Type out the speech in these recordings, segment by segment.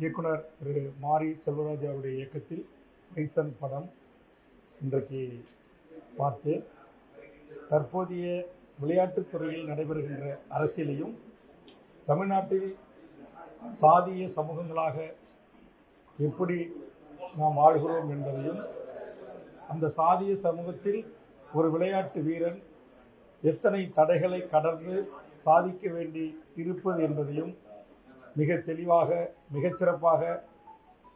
இயக்குனர் திரு மாரி செல்வராஜ் அவருடைய இயக்கத்தில் பைசன் படம் இன்றைக்கு பார்த்தேன். தற்போதைய விளையாட்டுத் துறையில் நடைபெறுகின்ற அரசியலையும் தமிழ்நாட்டில் சாதிய சமூகங்களாக எப்படி நாம் வாழ்கிறோம் என்பதையும் அந்த சாதிய சமூகத்தில் ஒரு விளையாட்டு வீரன் எத்தனை தடைகளை கடந்து சாதிக்க வேண்டி இருப்பது என்பதையும் மிக தெளிவாக மிகச்சிறப்பாக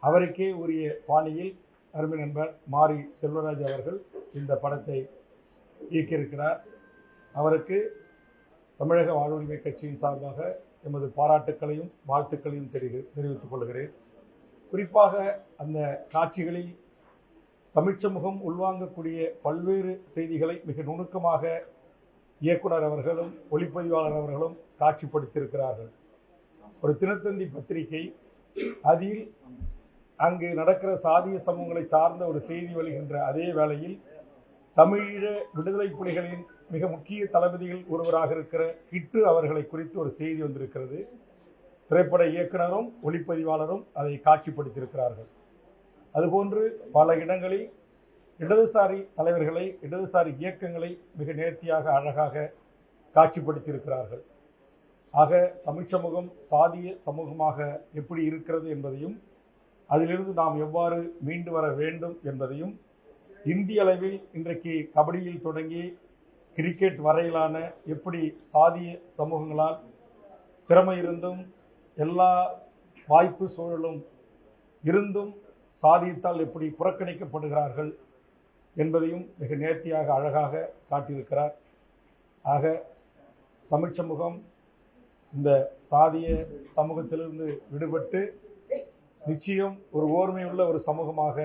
அவருக்கே உரிய பாணியில் அருமை நண்பர் மாரி செல்வராஜ் அவர்கள் இந்த படத்தை இயக்கியிருக்கிறார். அவருக்கு தமிழக வாழ்வுரிமை கட்சியின் சார்பாக எமது பாராட்டுக்களையும் வாழ்த்துக்களையும் தெரிவி தெரிவித்துக் கொள்கிறேன். குறிப்பாக அந்த காட்சிகளில் தமிழ்ச்சமுகம் உள்வாங்கக்கூடிய பல்வேறு செய்திகளை மிக நுணுக்கமாக இயக்குனர் அவர்களும் ஒளிப்பதிவாளர் அவர்களும் காட்சிப்படுத்தியிருக்கிறார்கள். ஒரு தினத்தந்தி பத்திரிகை. அதில் அங்கு நடக்கிற சாதிய சமூகங்களை சார்ந்த ஒரு செய்தி வருகின்ற அதே வேளையில் தமிழீழ விடுதலை புலிகளின் மிக முக்கிய தளபதிகள் ஒருவராக இருக்கிற கிட்டு அவர்களை குறித்து ஒரு செய்தி வந்திருக்கிறது. திரைப்பட இயக்குனரும் ஒளிப்பதிவாளரும் அதை காட்சிப்படுத்தியிருக்கிறார்கள். அதுபோன்று பல இடங்களில் இடதுசாரி தலைவர்களை இடதுசாரி இயக்கங்களை மிக நேர்த்தியாக அழகாக காட்சிப்படுத்தியிருக்கிறார்கள். ஆக தமிழ் சமூகம் சாதிய சமூகமாக எப்படி இருக்கிறது என்பதையும் அதிலிருந்து நாம் எவ்வாறு மீண்டு வர வேண்டும் என்பதையும் இந்திய அளவில் இன்றைக்கு கபடியில் தொடங்கி கிரிக்கெட் வரையிலான எப்படி சாதிய சமூகங்களால் திறமை இருந்தும் எல்லா வாய்ப்பு சூழலும் இருந்தும் சாதியத்தால் எப்படி புறக்கணிக்கப்படுகிறார்கள் என்பதையும் மிக நேர்த்தியாக அழகாக காட்டியிருக்கிறார். ஆக தமிழ் சமூகம் இந்த சாதிய சமூகத்திலிருந்து விடுபட்டு நிச்சயம் ஒரு ஓர்மையுள்ள ஒரு சமூகமாக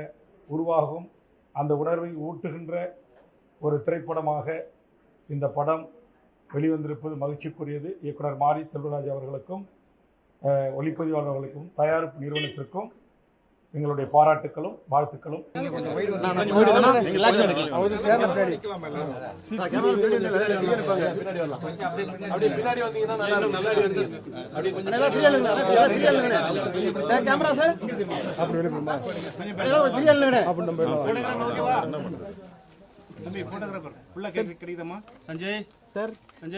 உருவாகும். அந்த உணர்வை ஊட்டுகின்ற ஒரு திரைப்படமாக இந்த படம் வெளிவந்திருப்பது மகிழ்ச்சிக்குரியது. இயக்குனர் மாரி செல்வராஜ் அவர்களுக்கும் ஒளிப்பதிவாளர்களுக்கும் தயாரிப்பு நிறுவனத்திற்கும் எங்களுடைய பாராட்டுக்களும் வாழ்த்துக்களும். சஞ்சய். சார் சஞ்சய்.